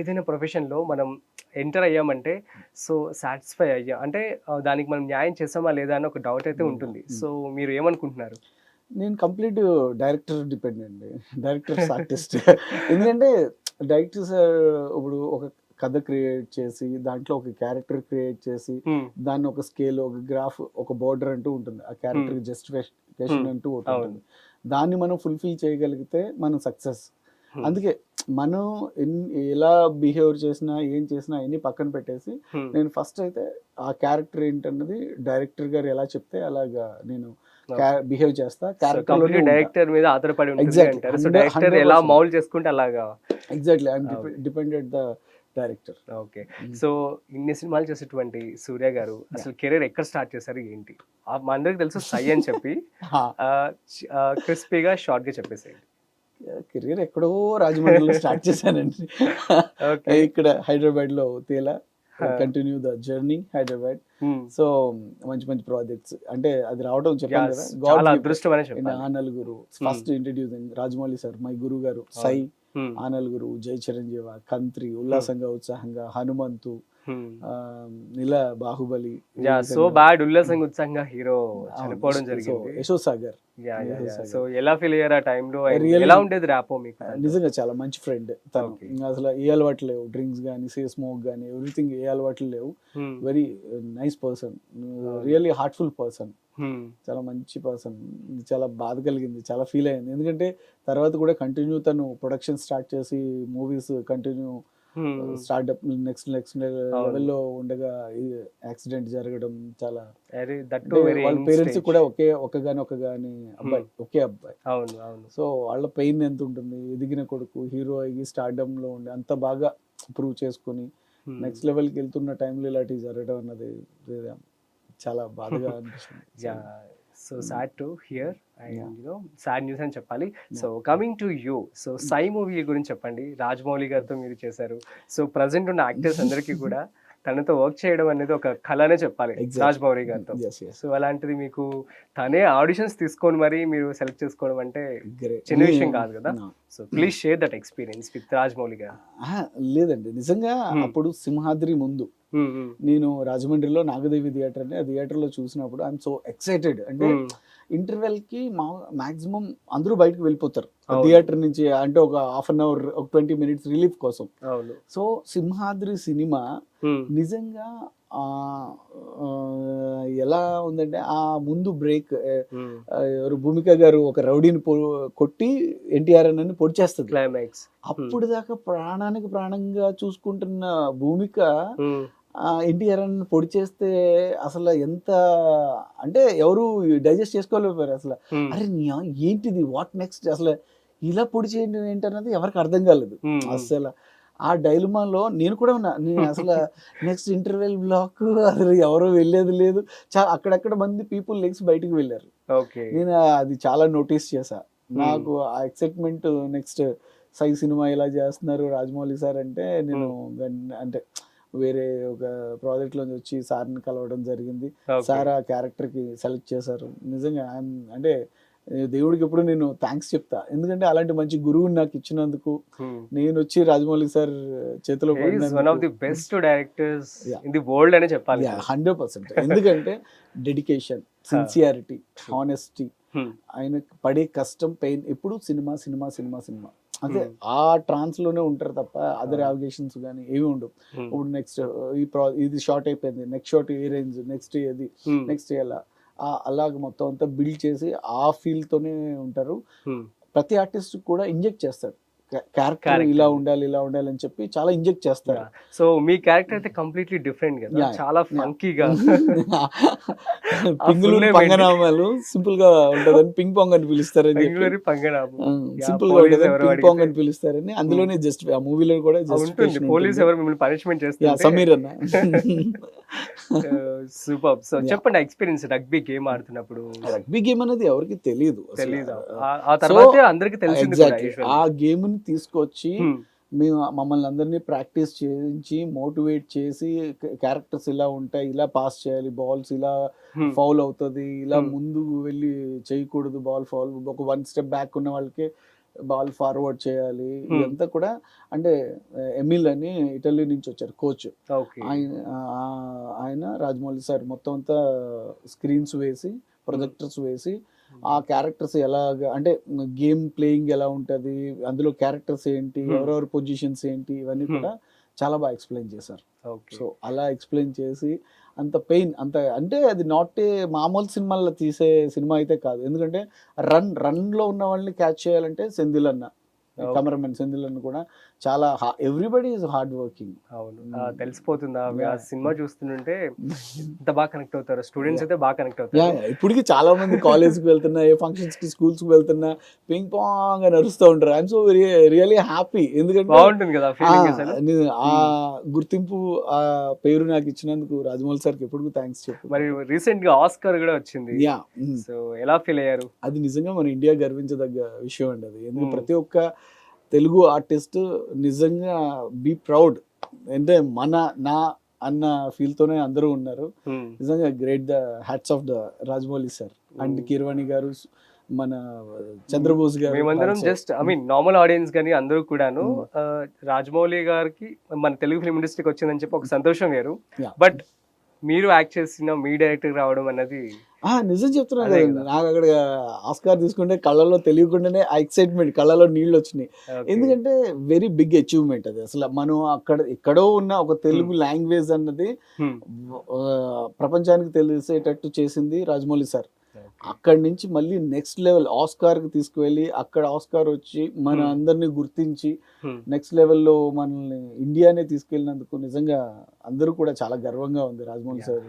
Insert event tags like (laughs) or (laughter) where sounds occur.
ఏదైనా ప్రొఫెషన్లో మనం ఎంటర్ అయ్యామంటే సో సాటిస్ఫై అయ్యా. అంటే దానికి మనం న్యాయం చేస్తామా లేదా అని ఒక డౌట్ అయితే ఉంటుంది. సో మీరు ఏమనుకుంటున్నారు? నేను కంప్లీట్ డైరెక్టర్ డిపెండ్ అండి. డైరెక్టర్స్ ఆర్టిస్ట్ (laughs) ఎందుకంటే డైరెక్టర్స్ ఇప్పుడు ఒక కథ క్రియేట్ చేసి దాంట్లో ఒక క్యారెక్టర్ క్రియేట్ చేసి Hmm. దాన్ని ఒక స్కేల్ ఒక గ్రాఫ్ ఒక బోర్డర్ అంటూ ఉంటుంది. ఆ క్యారెక్టర్ జస్టిఫికేషన్ Hmm. అంటూ. ఉంటుంది. దాన్ని మనం ఫుల్ఫిల్ చేయగలిగితే మనం సక్సెస్ Hmm. అందుకే మనం ఎలా బిహేవ్ చేసినా ఏం చేసినా అన్ని పక్కన పెట్టేసి Hmm. నేను ఫస్ట్ అయితే ఆ క్యారెక్టర్ ఏంటన్నది డైరెక్టర్ గారు ఎలా చెప్తే అలాగా నేను బిహేవ్ చేస్తా. క్యారెక్టర్ డైరెక్టర్ మీద ఆధారపడి డైరెక్టర్ ఎలా. మౌల్ చేసుకుంటే అలాగా? Exactly I'm. Depended the director okay so ఇన్ని సినిమాలు చేసేటువంటి సూర్య గారు అసలు కెరీర్ ఎక్కడ స్టార్ట్ చేశారు ఏంటి? మా అందరికి తెలుసు సై అని చెప్పి (laughs) క్రిస్పీగా షార్ట్గా చెప్పేసేయండి. కెరీర్ ఎక్కడో రాజమండ్రిలో స్టార్ట్ చేశానండి. ఇక్కడ హైదరాబాద్లో తేలా. Continue the journey Hyderabad. So మంచి మంచి ప్రాజెక్ట్స్ అంటే అది రావడం చెప్పాను కదా. అదృష్టం అనే In చెప్పాలి. ఆ నలుగురు. First introducing Rajamouli sir my గురువు గారు సై ఆ నలుగురు జై చిరంజీవ కంత్రి ఉల్లాసంగా ఉత్సాహంగా హనుమంతు Hmm. ఇలా బాహుబలి సో బ్యాడ్ ఉల్లాసంగా ఉత్సాహంగా హీరో చనిపోవడం జరిగింది. యశో సాగర్. సో ఎలా ఫీల్ అయ్యారు ఆ టైంలో ఎలా ఉండేది ర్యాపో మీకు? నిజంగా చాలా మంచి ఫ్రెండ్ తను. అసలు ఏ అలవాట్లు లేవు. డ్రింక్స్ కానీ సే స్మోక్ కానీ ఎవ్రీథింగ్ ఏ అలవాట్లు లేవు. Very nice person really heartful person. చాలా మంచి పర్సన్ చాలా బాధ కలిగింది. చాలా ఫీల్ అయింది. ఎందుకంటే తర్వాత కూడా కంటిన్యూ తను ప్రొడక్షన్ స్టార్ట్ చేసి movies continue. Startup next next లెవెల్లో ఉండగా యాక్సిడెంట్ జరగడం చాలా వాళ్ళ పేరెంట్స్. కూడా ఒకే ఒక్కగాని ఒక్కగాని అబ్బాయి ఒకే అబ్బాయి. అవును అవును. సో వాళ్ళ పెయిన్ ఎంత ఉంటుంది ఎదిగిన కొడుకు హీరో అయ్యి స్టార్డమ్లో ఉండి అంత బాగా ప్రూవ్ చేసుకుని Hmm. నెక్స్ట్ లెవెల్కి వెళ్తున్న టైంలో ఇలాంటివి జరగడం అన్నది చాలా బాధగా (laughs) అనిపిస్తుంది. So sad to hear and Yeah. You know sad news అని చెప్పాలి so coming to you so Sye movie గురించి చెప్పండి రాజమౌళి గారితో మీరు చేశారు సో ప్రజెంట్ ఉన్న యాక్టర్స్ (laughs) అందరికీ కూడా తనతో వర్క్ చేయడం అనేది ఒక కళనే చెప్పాలి. రాజమౌళి గారితో. సో అలాంటిది మీకు తనే ఆడిషన్స్ తీసుకొని మరి మీరు సెలెక్ట్ చేసుకోవడం అంటే. చిన్న విషయం కాదు కదా No. So please share that experience with Rajamouli గారు ఆహా, లేదండి నిజంగా Hmm. అప్పుడు సింహాద్రి ముందు Hmm, hmm. నేను రాజమండ్రిలో నాగదేవి థియేటర్ అని ఆ థియేటర్లో చూసినప్పుడు ఐఎమ్ సో ఎక్సైటెడ్ అంటే Hmm. ఇంటర్వెల్కి మా మాక్సిమం అందరూ బయటకు వెళ్ళిపోతారు. థియేటర్ నుంచి అంటే ఒక హాఫ్ అన్ అవర్ ఒక ట్వంటీ మినిట్స్ రిలీఫ్ కోసం సో సింహాద్రి సినిమా Hmm. నిజంగా ఎలా ఉందంటే ఆ ముందు బ్రేక్ Hmm. ఎవరు భూమిక గారు ఒక రౌడీని కొట్టి ఎన్టీఆర్ అని పొడిచేస్తుంది క్లైమాక్స్ అప్పుడు దాకా ప్రాణానికి ప్రాణంగా చూసుకుంటున్న భూమిక Hmm. ఎన్టీఆర్ అని పొడి చేస్తే అసలు ఎంత అంటే ఎవరు డైజెస్ట్ చేసుకోలేకపోయారు అసలు. అరే నీ ఏంటిది? What next? అసలు ఇలా పొడి చేయడం ఏంటన్నది ఎవరికి అర్థం కాలేదు. అసలు ఆ డైలమాలో నేను కూడా ఉన్నా. నేను అసలు (laughs) నెక్స్ట్ ఇంటర్వెల్ బ్లాక్ అసలు ఎవరు వెళ్ళేది లేదు. చాలా అక్కడక్కడ మంది పీపుల్ లెగ్స్ బయటికి వెళ్ళారు. ఓకే. నేను అది చాలా నోటీస్ చేశా. నాకు ఆ ఎక్సైట్మెంట్ నెక్స్ట్ సై సినిమా ఇలా చేస్తున్నారు రాజమౌళి సార్ అంటే నేను అంటే వేరే ఒక ప్రాజెక్ట్ లోంచి వచ్చి సార్ని కలవడం జరిగింది. సార్ ఆ క్యారెక్టర్కి సెలెక్ట్ చేశారు. నిజంగా అంటే దేవుడికి ఎప్పుడు నేను థ్యాంక్స్ చెప్తా. ఎందుకంటే అలాంటి మంచి గురువుని నాకు ఇచ్చినందుకు నేను వచ్చి రాజమౌళి సార్ చేతిలో one of the best directors Yeah. In the world అనే చెప్పాలి. హండ్రెడ్ పర్సెంట్ ఎందుకంటే డెడికేషన్ సిన్సియారిటీ హానెస్టీ Hmm. ఆయన పడే కష్టం పెయిన్ ఎప్పుడు సినిమా సినిమా సినిమా సినిమా. Hmm. ఆ ట్రాన్స్లోనే ఉంటారు తప్ప అదర్. అవిగేషన్స్ కానీ ఏమి ఉండవు. ఇప్పుడు నెక్స్ట్ ఈ ప్రా ఇది షార్ట్ అయిపోయింది నెక్స్ట్ షార్ట్ ఏ రేంజ్ నెక్స్ట్ ఏది. నెక్స్ట్ ఎలా అలాగ మొత్తం అంతా బిల్డ్ చేసి ఆ ఫీల్ తోనే ఉంటారు. ప్రతి ఆర్టిస్ట్ కూడా ఇంజెక్ట్ చేస్తారు క్యారెక్టర్. ఇలా ఉండాలి ఇలా ఉండాలి అని చెప్పి చాలా ఇంజెక్ట్ చేస్తారు. సో మీ క్యారెక్టర్ అయితే కంప్లీట్లీ డిఫరెంట్ కదా. చాలా. ఫంకీగా (laughs) పింగులు full name పంగనామాలు సింపుల్గా ఉంటదని పింగ్ పాంగ్ అని పిలుస్తారని సింపుల్గా ఉంటదని పింగ్ పాంగ్ అని పిలుస్తారని. అందులోనే జస్ట్ ఆ మూవీలో కూడా జస్ట్ పోలీస్ ఎవరు మిమ్మల్ని పనిష్మెంట్ చేస్తారు సమీర్ అన్న. (laughs) Super so Yeah. చెప్పండి ఎక్స్పీరియన్స్ రగ్బీ గేమ్ ఆడుతున్నప్పుడు. రగ్బీ గేమ్ అనేది ఎవరికి తెలియదు. తెలీదు. ఆ- తర్వాత అందరికి తెలిసింది. ఆ గేమ్ తీసుకొచ్చి. మేము మమ్మల్ని అందరినీ ప్రాక్టీస్ చేయించి మోటివేట్ చేసి క్యారెక్టర్స్ ఇలా ఉంటాయి ఇలా పాస్ చేయాలి బాల్స్ ఇలా. ఫౌల్ అవుతుంది ఇలా. ముందు వెళ్ళి చేయకూడదు బాల్ ఫౌల్ ఒక వన్ స్టెప్ బ్యాక్ ఉన్న వాళ్ళకి బాల్ ఫార్వర్డ్ చేయాలి. ఇదంతా కూడా అంటే ఎమిల్ అని ఇటలీ నుంచి వచ్చారు కోచ్ ఆయన ఆయన రాజమౌళి సార్ మొత్తం అంతా స్క్రీన్స్ వేసి ప్రొజెక్టర్స్ వేసి ఆ క్యారెక్టర్స్ ఎలాగ అంటే గేమ్ ప్లేయింగ్ ఎలా ఉంటది అందులో క్యారెక్టర్స్ ఏంటి Hmm. ఎవరెవరి పొజిషన్స్ ఏంటి ఇవన్నీ Hmm. కూడా చాలా బాగా ఎక్స్ప్లెయిన్ చేశారు సో అలా ఎక్స్ప్లెయిన్ చేసి అంత పెయిన్ అంత అంటే అది నాట్ ఏ మామూలు సినిమాల్లో తీసే సినిమా అయితే కాదు ఎందుకంటే రన్ రన్లో ఉన్న వాళ్ళని క్యాచ్ చేయాలంటే సెంధిల్ అన్న. కెమెరామెన్ సెంధిల్ అన్న కూడా చాలా ఎవ్రీబడి ఈజ్ హార్డ్ వర్కింగ్ అవును. Mm. ఆ, తెలిసిపోతుందా. ఆ. సినిమా చూస్తుంటే ఎంత బాగా కనెక్ట్ అవుతారు? స్టూడెంట్స్ అయితే బాగా కనెక్ట్ అవుతారు. ఇప్పటికి చాలా మంది కాలేజ్కి వెళ్తున్నా ఏ ఫంక్షన్స్కి స్కూల్స్కి వెళ్తున్నా పింగ్ పాంగ్ అని అరుస్తూ ఉంటారు. ఐఎమ్ సో రియలీ హ్యాపీ ఎందుకంటే బాగుంటుంది కదా ఆ, ఆ గుర్తింపు ఆ పేరు నాకు ఇచ్చినందుకు రాజమౌళి సార్కి ఎప్పుడు థ్యాంక్స్ చెప్పు. మరి రీసెంట్గా ఆస్కర్ కూడా వచ్చింది. యా. సో ఎలా ఫీల్ అయ్యారు? అది నిజంగా మన ఇండియా గర్వించదగ్గ విషయం అండి అది. ఎందుకంటే Hmm. ప్రతి ఒక్క తెలుగు ఆర్టిస్ట్ నిజంగా బీ ప్రౌడ్ అంటే మన నా అన్న ఫీల్ తోనే అందరూ ఉన్నారు. నిజంగా great the hats off the Rajamouli sir and. Keeravani గారు మన చంద్రబోస్ గారు మేమందరం. Just I mean normal audience కానీ అందరూ కూడాను రాజమౌళి గారికి మన తెలుగు ఫిల్మ్ ఇండస్ట్రీకి వచ్చిందని చెప్పి ఒక సంతోషం వేరు. బట్ మీరు యాక్ట్ చేసిన మీ డైరెక్టర్ రావడం అన్నది నిజం చెప్తున్నా అదే కదండి కదా. నాకు అక్కడ ఆస్కార్ తీసుకుంటే కళ్ళలో తెలియకుండానే ఆ ఎక్సైట్మెంట్ కళ్ళలో నీళ్ళు వచ్చినాయి. ఎందుకంటే వెరీ బిగ్ అచీవ్మెంట్ అది అసలు మనం అక్కడ ఎక్కడో ఉన్న ఒక తెలుగు లాంగ్వేజ్ అన్నది Hmm. ప్రపంచానికి తెలిసేటట్టు చేసింది రాజమౌళి సార్. అక్కడి నుంచి మళ్ళీ నెక్స్ట్ లెవెల్ ఆస్కార్కి తీసుకువెళ్ళి అక్కడ ఆస్కార్ వచ్చి మన Hmm. అందరినీ గుర్తించి Hmm. నెక్స్ట్ లెవెల్లో మనల్ని ఇండియానే తీసుకెళ్ళినందుకు నిజంగా అందరూ కూడా చాలా గర్వంగా ఉంది రాజమౌళి. సార్